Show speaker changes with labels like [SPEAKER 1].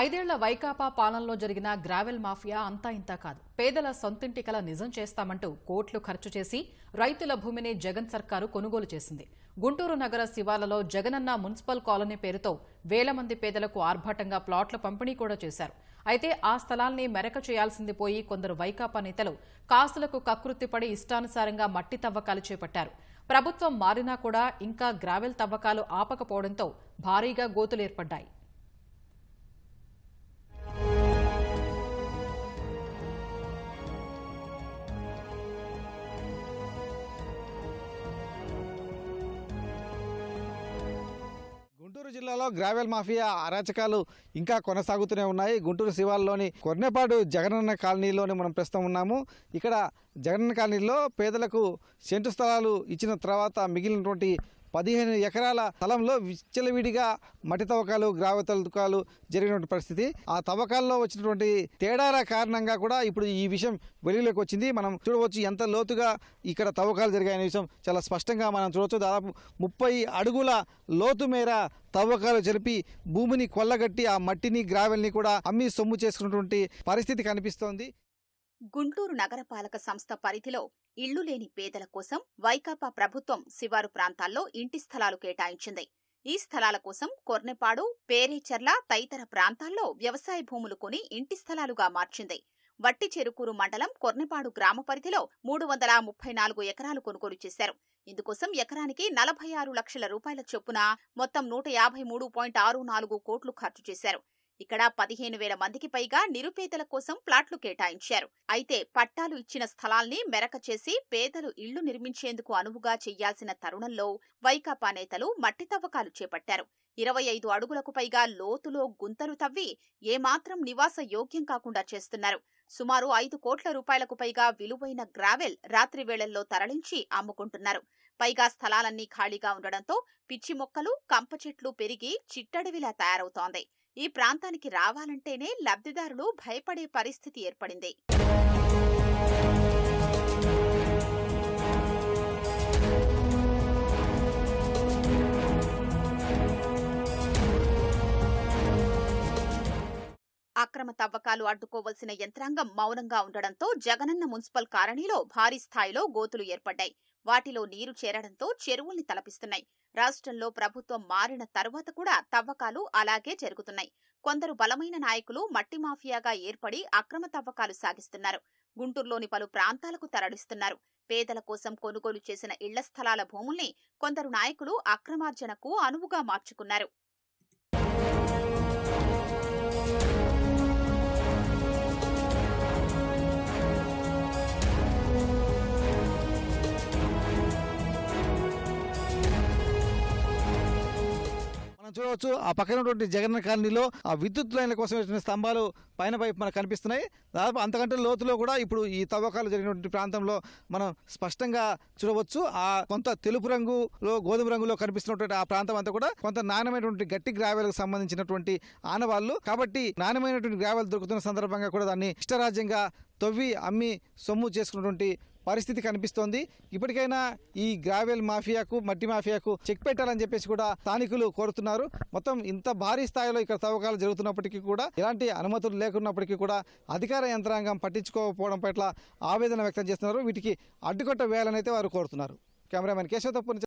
[SPEAKER 1] ఐదేళ్ళ వైకాపా పాలనలో జరిగిన గ్రావెల్ మాఫియా అంతా ఇంతా కాదు. పేదల సొంతింటి కల నిజం చేస్తామంటూ కోట్లు ఖర్చు చేసి రైతుల భూమిని జగన్ సర్కారు కొనుగోలు చేసింది. గుంటూరు నగర శివాలలో జగనన్న మున్సిపల్ కాలనీ పేరుతో వేల మంది పేదలకు ఆర్భాటంగా ప్లాట్ల పంపిణీ కూడా చేశారు. అయితే ఆ స్థలాల్ని మెరక చేయాల్సింది పోయి కొందరు వైకాపా నేతలు కాసులకు కకృతిపడి ఇష్టానుసారంగా మట్టి తవ్వకాలు చేపట్టారు. ప్రభుత్వం మారినా కూడా ఇంకా గ్రావెల్ తవ్వకాలు ఆపకపోవడంతో భారీగా గోతులు
[SPEAKER 2] జిల్లాలో గ్రావెల్ మాఫియా అరాచకాలు ఇంకా కొనసాగుతూనే ఉన్నాయి. గుంటూరు శివాలలోని కొర్నేపాడు జగనన్న కాలనీలోని మనం ప్రస్తుతం ఉన్నాము. ఇక్కడ జగనన్న కాలనీలో పేదలకు సెంటు స్థలాలు ఇచ్చిన తర్వాత మిగిలినటువంటి పదిహేను ఎకరాల స్థలంలో విచ్చలవిడిగా మట్టి తవ్వకాలు గ్రావ తవ్వకాలు జరిగినటువంటి పరిస్థితి. ఆ తవ్వకాల్లో వచ్చినటువంటి తేడాల కారణంగా కూడా ఇప్పుడు ఈ విషయం వెలుగులోకి వచ్చింది. మనం చూడవచ్చు ఎంత లోతుగా ఇక్కడ తవ్వకాలు జరిగాయనే విషయం చాలా స్పష్టంగా మనం చూడవచ్చు. దాదాపు ముప్పై అడుగుల లోతు మేర తవ్వకాలు జరిపి భూమిని కొల్లగట్టి ఆ మట్టిని గ్రావెల్ని కూడా అమ్మి సొమ్ము చేసుకున్నటువంటి పరిస్థితి కనిపిస్తోంది.
[SPEAKER 3] గుంటూరు నగరపాలక సంస్థ పరిధిలో ఇళ్ళు లేని పేదల కోసం వైకాపా ప్రభుత్వం శివారు ప్రాంతాల్లో ఇంటి స్థలాలు కేటాయించింది. ఈ స్థలాల కోసం కొర్నెపాడు పేరేచర్ల తదితర ప్రాంతాల్లో వ్యవసాయ భూములు కొని ఇంటి స్థలాలుగా మార్చింది. వట్టి చెరుకూరు మండలం కొర్నెపాడు గ్రామ పరిధిలో మూడు వందల ముప్పై నాలుగు ఎకరాలు కొనుగోలు చేశారు. ఇందుకోసం ఎకరానికి నలభై ఆరు లక్షల రూపాయల చొప్పున మొత్తం నూట యాభై మూడు పాయింట్ ఆరు నాలుగు కోట్లు ఖర్చు చేశారు. ఇక్కడ పదిహేను వేల మందికి పైగా నిరుపేదల కోసం ప్లాట్లు కేటాయించారు. అయితే పట్టాలు ఇచ్చిన స్థలాల్ని మెరక చేసి పేదలు ఇళ్ళు నిర్మించేందుకు అనువుగా చెయ్యాల్సిన తరుణంలో వైకాపా నేతలు మట్టి తవ్వకాలు చేపట్టారు. ఇరవై ఐదు అడుగులకు పైగా లోతులో గుంతలు తవ్వి ఏమాత్రం నివాస యోగ్యం కాకుండా చేస్తున్నారు. సుమారు ఐదు కోట్ల రూపాయలకు పైగా విలువైన గ్రావెల్ రాత్రి వేళల్లో తరలించి అమ్ముకుంటున్నారు. పైగా స్థలాలన్నీ ఖాళీగా ఉండడంతో పిచ్చి మొక్కలు కంప చెట్లు పెరిగి చిట్టడవిలా తయారవుతోంది. ఈ ప్రాంతానికి రావాలంటేనే లబ్ధిదారులు భయపడే పరిస్థితి ఏర్పడింది. అక్రమ తవ్వకాలు అడ్డుకోవలసిన యంత్రాంగం మౌనంగా ఉండడంతో జగనన్న మున్సిపల్ కాలనీలో భారీ స్థాయిలో గోతులు ఏర్పడ్డాయి. వాటిలో నీరు చేరడంతో చెరువుల్ని తలపిస్తున్నాయి. రాష్ట్రంలో ప్రభుత్వం మారిన తరువాత కూడా తవ్వకాలు అలాగే జరుగుతున్నాయి. కొందరు బలమైన నాయకులు మట్టి మాఫియాగా ఏర్పడి అక్రమ తవ్వకాలు సాగిస్తున్నారు. గుంటూరులోని పలు ప్రాంతాలకు తరలిస్తున్నారు. పేదల కోసం కొనుగోలు చేసిన ఇళ్ళ స్థలాల భూముల్ని కొందరు నాయకులు అక్రమార్జనకు అనువుగా మార్చుకున్నారు.
[SPEAKER 2] చూడవచ్చు. ఆ పక్కన ఉన్నటువంటి జగన్ కాలనీలో ఆ విద్యుత్ లైన్ల కోసం వచ్చిన స్తంభాలు పైన వైపు మనకు కనిపిస్తున్నాయి. దాదాపు అంతకంటే లోతులో కూడా ఇప్పుడు ఈ తవ్వకాలు జరిగినటువంటి ప్రాంతంలో మనం స్పష్టంగా చూడవచ్చు. ఆ కొంత తెలుపు రంగులో గోధుమ రంగులో కనిపిస్తున్నటువంటి ఆ ప్రాంతం అంతా కూడా కొంత నాణ్యమైనటువంటి గట్టి గ్రావెల్కి సంబంధించినటువంటి ఆనవాళ్ళు. కాబట్టి నాణ్యమైనటువంటి గ్రావెల్ దొరుకుతున్న సందర్భంగా కూడా దాన్ని ఇష్టరాజ్యంగా తవ్వి అమ్మి సొమ్ము చేసుకున్నటువంటి పరిస్థితి కనిపిస్తోంది. ఇప్పటికైనా ఈ గ్రావెల్ మాఫియాకు మట్టి మాఫియాకు చెక్ పెట్టాలని చెప్పేసి కూడా స్థానికులు కోరుతున్నారు. మొత్తం ఇంత భారీ స్థాయిలో ఇక్కడ తవ్వకాలు జరుగుతున్నప్పటికీ కూడా ఎలాంటి అనుమతులు లేకున్నప్పటికీ కూడా అధికార యంత్రాంగం పట్టించుకోకపోవడం పట్ల ఆవేదన వ్యక్తం చేస్తున్నారు. వీటికి అడ్డుకట్ట వేయాలని అయితే వారు కోరుతున్నారు. కెమెరామెన్ కేశవ తప్పు